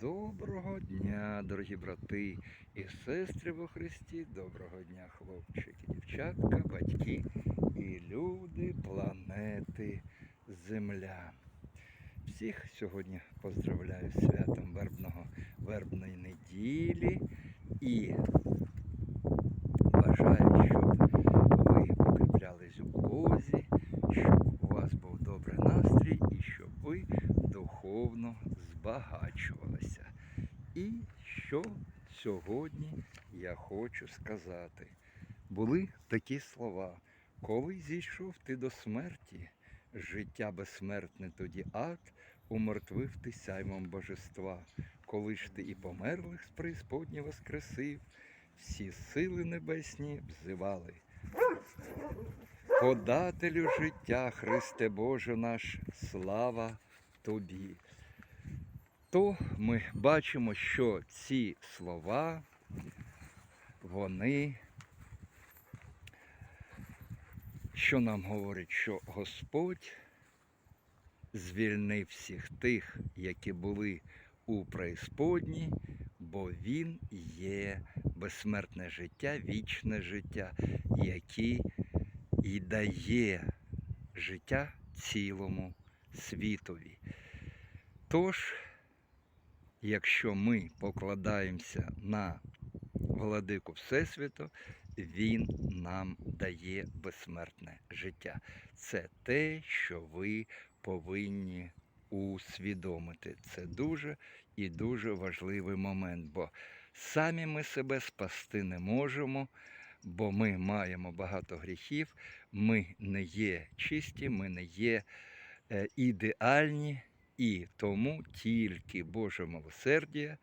Доброго дня, дорогі брати і сестри во Христі. Доброго дня, хлопчики, дівчатка, батьки і люди, планети, Земля. Всіх сьогодні поздравляю з святом вербного вербної неділі і бажаю, щоб ви укріплялись у Бозі, щоб у вас був добрий настрій і щоб ви духовно збагачувалися. І що сьогодні я хочу сказати? Були такі слова. Коли зійшов ти до смерті, життя безсмертне тоді ад, умертвив ти сяймом божества. Коли ж ти і померлих з преісподні воскресив, всі сили небесні взивали. Подателю життя, Христе Боже наш, слава Тобі. То ми бачимо, що ці слова, вони, що нам говорять, що Господь звільнив всіх тих, які були у преісподній, бо Він є безсмертне життя, вічне життя, яке і дає життя цілому світові. Тож, якщо ми покладаємося на владику Всесвіту, Він нам дає безсмертне життя. Це те, що ви повинні усвідомити. Це дуже і дуже важливий момент, бо самі ми себе спасти не можемо, бо ми маємо багато гріхів, ми не є чисті, ми не є е, ідеальні, і тому тільки Боже милосердя,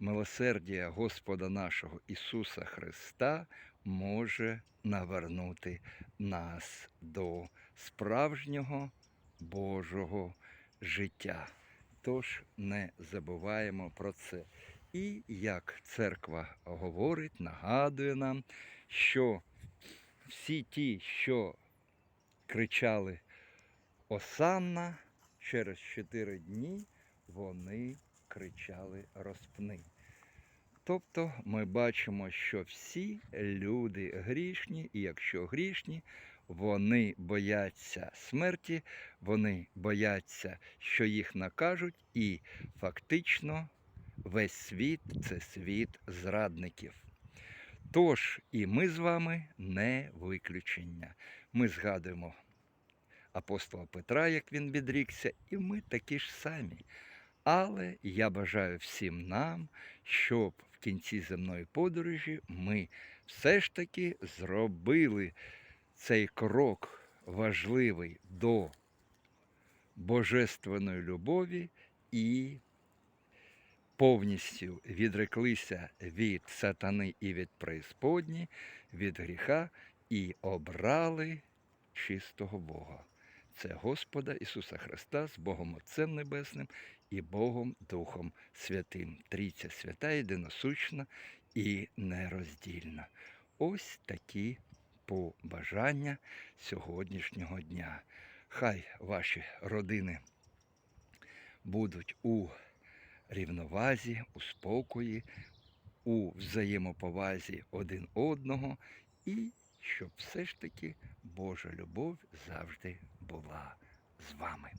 милосердя Господа нашого Ісуса Христа може навернути нас до справжнього Божого життя. Тож не забуваємо про це. І як церква говорить, нагадує нам, що всі ті, що кричали Осанна, через чотири дні вони кричали розпни. Тобто ми бачимо, що всі люди грішні, і якщо грішні, вони бояться смерті, вони бояться, що їх накажуть, і фактично весь світ це світ зрадників. Тож і ми з вами не виключення. Ми згадуємо апостола Петра, як він відрікся, і ми такі ж самі. Але я бажаю всім нам, щоб в кінці земної подорожі ми все ж таки зробили цей крок важливий до божественної любові і повністю відреклися від сатани і від преісподні, від гріха і обрали чистого Бога. Це Господа Ісуса Христа з Богом Отцем Небесним і Богом Духом Святим. Трійця свята, єдиносущна і нероздільна. Ось такі побажання сьогоднішнього дня. Хай ваші родини будуть у рівновазі, у спокої, у взаємоповазі один одного, і щоб все ж таки Божа любов завжди була з вами.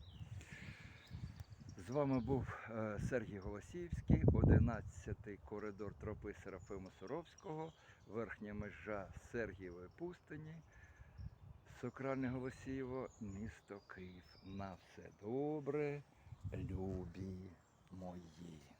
З вами був е, Сергій Голосіївський, 11-й коридор тропи Серафима Суровського, верхня межа Сергієвої пустині, Сокральне Голосієво, місто Київ. На все добре, любі мої.